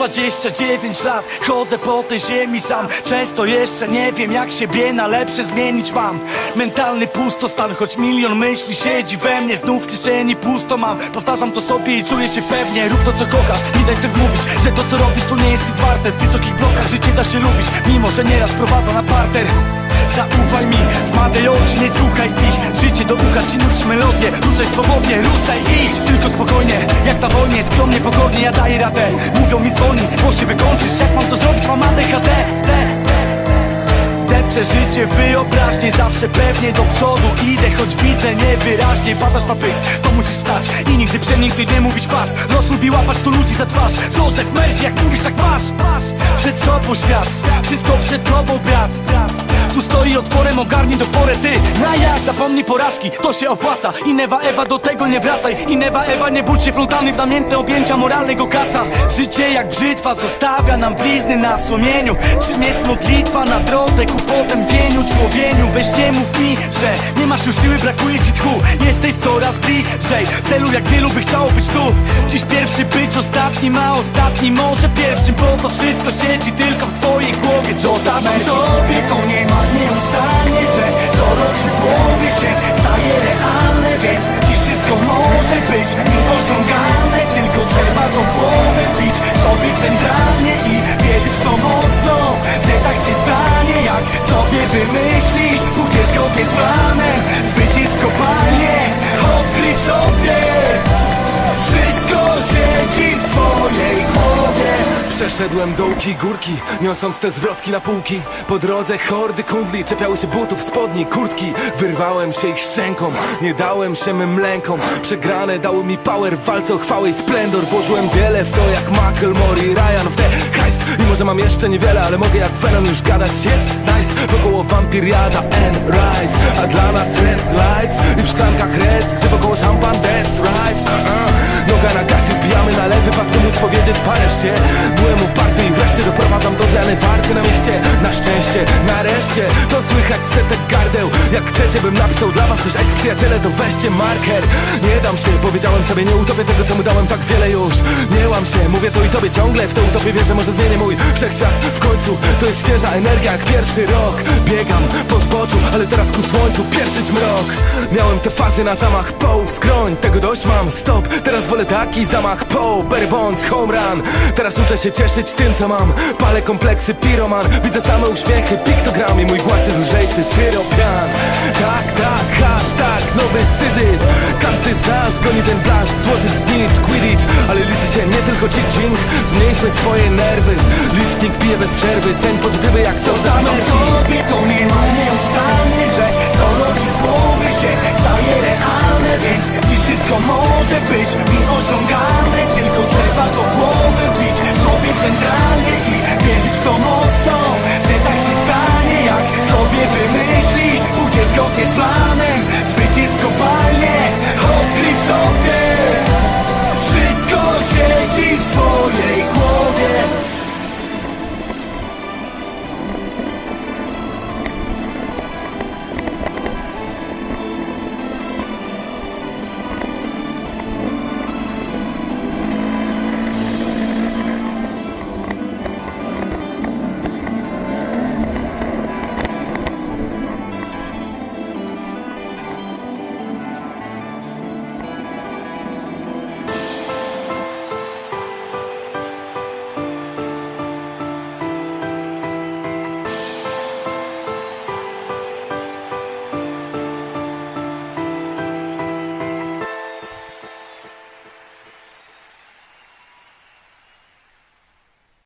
29 lat Chodzę po tej ziemi sam. Często jeszcze nie wiem jak siebie na lepsze zmienić mam. Mentalny pustostan Choć milion myśli siedzi we mnie Znów w kieszeni pusto mam. Powtarzam to sobie i czuję się pewnie Rób to co kochasz. Nie daj sobie wmówić Że to co robisz tu nie jest nic warte. W wysokich blokach życie da się lubić Mimo, że nieraz prowadza na parter. Zaufaj mi, wmawiaj oczy, nie słuchaj ich. Życie do ucha ci nuć melodię. Ruszaj swobodnie, ruszaj, idź spokojnie, jak na wojnie Skromnie, pokornie, ja daję radę. Mówią mi dzwoni, bo się wykończysz Jak mam to zrobić, mam ADHD D. Depczę życie wyobraźnie Zawsze pewnie do przodu idę Choć widzę niewyraźnie Padasz na pysk, to musisz stać. I nigdy przenigdy nie mówić pas. Los lubi łapać tu ludzi za twarz. Józef Merz, jak mówisz tak masz. Przed sobą świat Wszystko przed tobą brat tu stoi otworem, ogarnij do porę ty. Na jak zapomnij porażki, to się opłaca. I newa Ewa do tego nie wracaj. I newa Ewa nie bój się plątany w namiętne objęcia moralnego kaca. Życie jak brzytwa zostawia nam blizny na sumieniu. Czym jest modlitwa na drodze ku potępieniu? Człowieniu Weź nie mów mi, że nie masz już siły, brakuje ci tchu. Jesteś coraz bliżej celu jak wielu by chciało być tu. Dziś pierwszy być ostatnim, a ostatni może. Pierwszym Bo to wszystko siedzi tylko w twojej głowie. Zostawiam to nie się staje realne Więc wszystko może być nieosiągalne Tylko trzeba to w głowę wbić sobie centralnie I wierzyć w to mocno, że tak się stanie Jak sobie wymyślisz, pójdzie zgodnie z planem Przeszedłem dołki, górki, niosąc te zwrotki na półki. Po drodze hordy kundli, czepiały się butów, spodni, kurtki. Wyrwałem się ich szczęką, nie dałem się mym lękom. Przegrane dały mi power w walce o chwałę i splendor. Włożyłem wiele w to jak Macklemore i Ryan w te heist I może mam jeszcze niewiele, ale mogę jak Venom już gadać. Jest nice, wokoło wampiriada and rise A dla nas red lights i w szklankach reds Gdy wokoło szampan, that's right? Uh-uh. Noga na gasie, wbijamy na lewy pas, by móc powiedzieć pareszcie Byłem zmiany warty na mieście Na szczęście, nareszcie, to słychać setek gardeł Jak chcecie bym napisał dla was coś, ej przyjaciele to weźcie marker. Nie dam się, powiedziałem sobie nie utopię tego czemu dałem tak wiele już. Nie łam się, mówię to i tobie ciągle W to utopię wierzę, może zmienię mój wszechświat. W końcu to jest świeża energia jak pierwszy rok. Biegam po zboczu, ale teraz ku słońcu pieprzyć mrok Miałem te fazy na zamach poł, skroń. Tego dość mam, stop, teraz wolę taki zamach Barry Bonds, home run. Teraz uczę się cieszyć tym co mam. Palę kompleksy piroman Widzę same uśmiechy, piktogram I mój głos jest lżejszy, styropian. Tak, tak, hashtag, nowy syzyf. Każdy z nas goni ten blask Złoty znicz, quidditch. Ale liczy się nie tylko ching Zmniejszmy swoje nerwy. Licznik bije bez przerwy Ceń pozytywy jak cios Staną sobie to nie ma nieustannie Że co rodzi w głowie się staje realne Więc dziś wszystko może być nieosiągalne Tylko trzeba